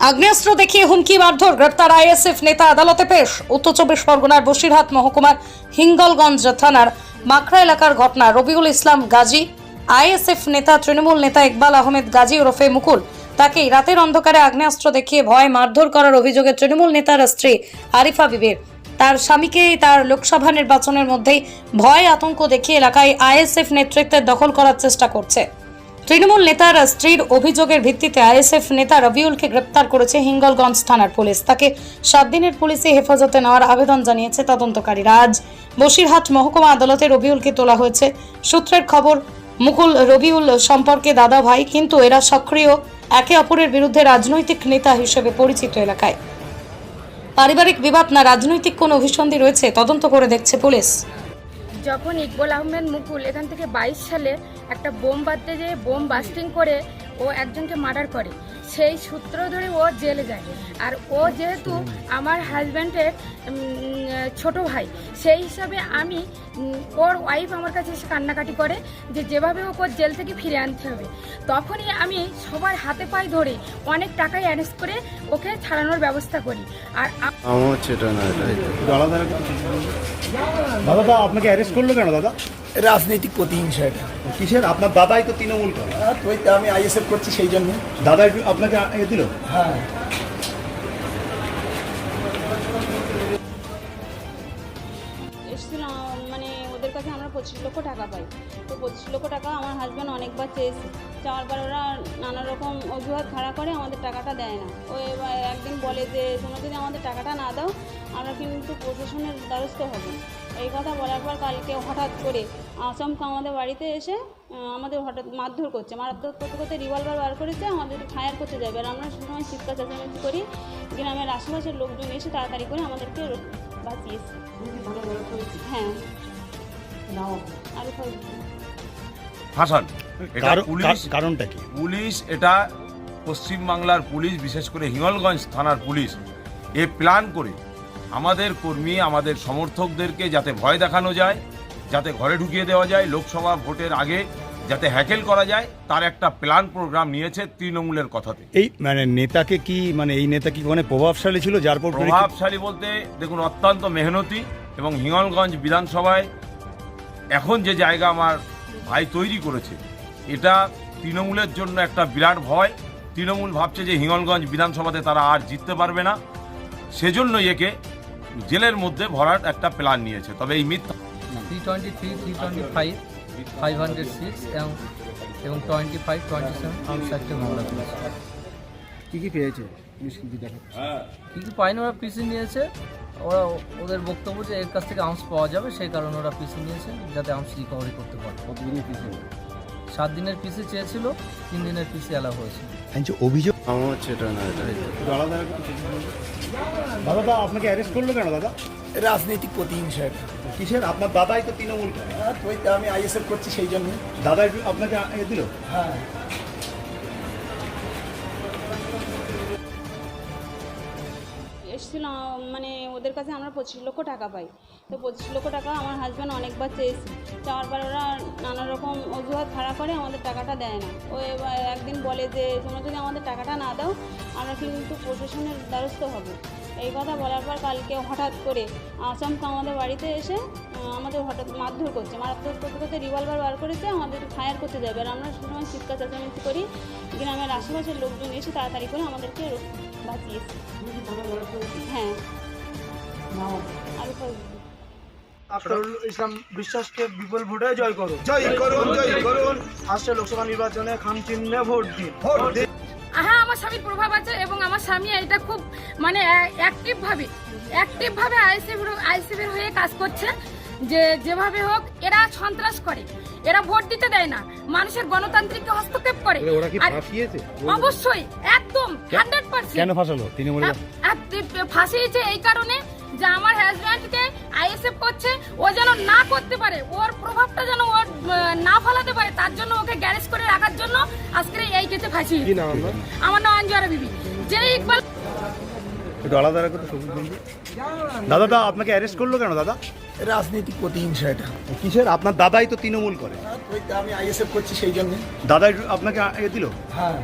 আগ্নেয়াস্ত্র দেখিয়ে হুমকি মারধর, গ্রেপ্তার আইএসএফ নেতা আদালতে পেশ। উত্তর চব্বিশ পরগনার বসিরহাট মহকুমার হিঙ্গলগঞ্জ থানার মাকড়া এলাকার ঘটনা। রবিউল ইসলাম গাজী, আইএসএফ নেতা তৃণমূল নেতা ইকবাল আহমেদ গাজী ওরফে মুকুল তাকেই রাতের অন্ধকারে আগ্নেয়াস্ত্র দেখিয়ে ভয় মারধর করার অভিযোগে তৃণমূল নেতার স্ত্রী আরিফা বিবির। তার স্বামীকে তার লোকসভা নির্বাচনের মধ্যেই ভয় আতঙ্ক দেখিয়ে এলাকায় আইএসএফ নেতৃত্বের দখল করার চেষ্টা করছে। তৃণমূল নেতার স্ত্রীর অভিযোগের ভিত্তিতে আইএসএফ নেতা রবিউলকে গ্রেপ্তার করেছে হিঙ্গলগঞ্জ থানার পুলিশ। তাকে সাত দিনের পুলিশে হেফাজতে নেওয়ার আবেদন জানিয়েছে তদন্তকারীরা। আজ বসিরহাট মহকুমা আদালতে রবিউলকে তোলা হয়েছে। সূত্রের খবর, মুকুল রবিউল সম্পর্কে দাদা ভাই কিন্তু এরা সক্রিয়, একে অপরের বিরুদ্ধে রাজনৈতিক নেতা হিসেবে পরিচিত এলাকায়। পারিবারিক বিবাদ না রাজনৈতিক কোন অভিসন্ধি রয়েছে, তদন্ত করে দেখছে পুলিশ। যখন ইকবাল আহমেদ মুকুল এখান থেকে বাইশ সালে একটা বোম বাঁধতে যেয়ে বোম বাস্টিং করে ও একজনকে মার্ডার করে। সেই সূত্র ধরে ও জেলে যায়। আর ও যেহেতু আমার হাজব্যান্ডের ছোট ভাই সেই হিসাবে আমি ওর ওয়াইফ আমার কাছে এসে কান্নাকাটি করে যে যেভাবে ওকে ওর জেল থেকে ফিরে আনতে হবে। তখনই আমি সবার হাতে পায়ে ধরে অনেক টাকা অ্যারেঞ্জ করে ওকে ছাড়ানোর ব্যবস্থা করি। আর আমার এটা না দাদা দাদা আপনাকে অ্যারেস্ট করল কেন দাদা? রাজনৈতিক প্রতিহিংসা এটা। কিসের? আপনার দাদাই তো তৃণমূল করে। আর তুই তো আমি আইএসএফ করছি সেই জন্য। দাদা আপনাকে এ দিল? হ্যাঁ। এসেছিলাম মানে ওদের কাছে আমরা পঁচিশ লক্ষ টাকা পাই। তো পঁচিশ লক্ষ টাকা আমার হাজব্যান্ড অনেকবার চেয়েছে। চাওয়ার পর ওরা নানা রকম অজুহাত খাড়া করে আমাদের টাকাটা দেয় না। ও এবার একদিন বলে যে তোমরা যদি আমাদের টাকাটা না দাও আমরা কিন্তু প্রশাসনের দ্বারস্থ হব। এই কথা বলার পর কালকে হঠাৎ করে আচমকা আমাদের বাড়িতে এসে আমাদের হঠাৎ মারধর করছে। মারধর করতে করতে রিভলভার বার করেছে আমাদের ফায়ার করতে যাবে। আর আমরা সময় চিৎকার চেঁচামেচি করি গ্রামের আশেপাশের লোকজন এসে তাড়াতাড়ি করে আমাদেরকে বাঁচিয়েছে। হ্যাঁ। আর হাসান এটা পুলিশ কারণটা কি? পুলিশ এটা পশ্চিমবাংলার পুলিশ বিশেষ করে হিঙ্গলগঞ্জ থানার পুলিশ এ প্ল্যান করে আমাদের কর্মী আমাদের সমর্থকদেরকে যাতে ভয় দেখানো যায় যাতে ঘরে ঢুকিয়ে দেওয়া যায় লোকসভা ভোটের আগে যাতে হ্যাকেল করা যায় তার একটা প্ল্যান প্রোগ্রাম নিয়েছে তৃণমূলের কথাতে। এই মানে নেতাকে কি মানে এই নেতা কি মানে প্রভাবশালী ছিল? যার পর প্রভাবশালী বলতে দেখুন অত্যন্ত মেহনতি এবং হিঙ্গলগঞ্জ বিধানসভায় এখন যে জায়গা আমার ভাই তৈরি করেছে এটা তৃণমূলের জন্য একটা বিরাট ভয়। তৃণমূল ভাবছে যে হিঙ্গলগঞ্জ বিধানসভাতে তারা আর জিততে পারবে না। সেজন্য একে জেলের মধ্যে ভরার একটা প্ল্যান নিয়েছে তবে এই মিথ্যা। Three twenty three three twenty five five hundred six এবং এবং twenty five twenty seven arms অ্যাক্টে মামলা করেছে। কি কি পেয়েছে? পুলিশ কি কি কী কী পায়নি ওরা পিসি নিয়েছে ওরা ওদের বক্তব্য যে এর কাছ থেকে আর্মস পাওয়া যাবে সেই কারণে ওরা পিসি নিয়েছে যাতে আর্মস রিকভারি করতে পারে। কতদিনের পিছু সাত দিনের পিসি চেয়েছিল তিন দিনের পিসি অ্যালাউ হয়েছে। এই যে অভিযোগ আমার হচ্ছে এটা না এটা দাদা দাদা আপনাকে অ্যারেস্ট করল কেন দাদা? রাজনৈতিক প্রতিহিংসা এটা কিসের? আপনার দাদাই তো তৃণমূল। তুই আমি আইএসএফ করছি সেই জন্য। দাদা আপনাকে দিল? হ্যাঁ। এসেছিলাম মানে ওদের কাছে আমরা পঁচিশ লক্ষ টাকা পাই। তো পঁচিশ লক্ষ টাকা আমার হাজব্যান্ড অনেকবার চেয়েছে। চাওয়ার পর ওরা নানা রকম অজুহাত খাড়া করে আমাদের টাকাটা দেয় না। ও এবার একদিন বলে যে, তোমরা যদি আমাদের টাকাটা না দাও, আমরা কিন্তু প্রশাসনের দ্বারস্থ হব। এই কথা বলার পর কালকে হঠাৎ করে আচমকা আমাদের বাড়িতে এসে আমাদের হঠাৎ মারধর করছে মারধর করতে করতে রিভলভার বার করেছে আমাদের ফায়ার করতে যাবে। আর আমরা সময় চিৎকার চেঁচামেচি করি গ্রামের আশেপাশের লোকজন এসে তাড়াতাড়ি করে আমাদেরকে বাঁচিয়েছে। হ্যাঁ। আর আখতারুল ইসলাম বিশ্বাসকে বিপুল ভোটে জয় করুন। জয় করুন জয় করুন। আসছে লোকসভা নির্বাচনে খাম চিহ্নে ভোট দিন। ভোট দিন। হ্যাঁ আমার স্বামীর প্রভাব আছে এবং আমার স্বামী এটা খুব মানে অ্যাক্টিভ ভাবে অ্যাক্টিভ ভাবে আইসিএফ আইসিএফের হয়ে কাজ করছে। যে যেভাবে হোক এরা সন্ত্রাস করে। এরা ভোট দিতে দেয় না। মানুষের গণতান্ত্রিক হস্তক্ষেপ করে। ওরা কি আর ফাঁসিয়েছে? অবশ্যই একদম হান্ড্রেড পার্সেন্ট। কেন ফাঁসালো? ফাঁসিয়েছে এই কারণে যে আমার হাজব্যান্ডকে আইএসএফ করছে ও যেন না করতে পারে ওর প্রভাবটা যেন ওর না ফলাতে পারে তার জন্য ওকে গ্যারেজ করে রাখার জন্য আজকে এই কেসে ফাঁসি আমার নাম আঞ্জুয়ারা বিবি। যে ইকবাল একটু আলাদা রাখো তো সবুজ বন্ধু। দাদা দা আপনাকে অ্যারেস্ট করল কেন দাদা? রাজনৈতিক প্রতিহিংসা এটা। কিসের? আপনার দাদাই তো তৃণমূল করে। আমি আইএসএফ করছি সেই জন্য। দাদা আপনাকে এ দিল? হ্যাঁ।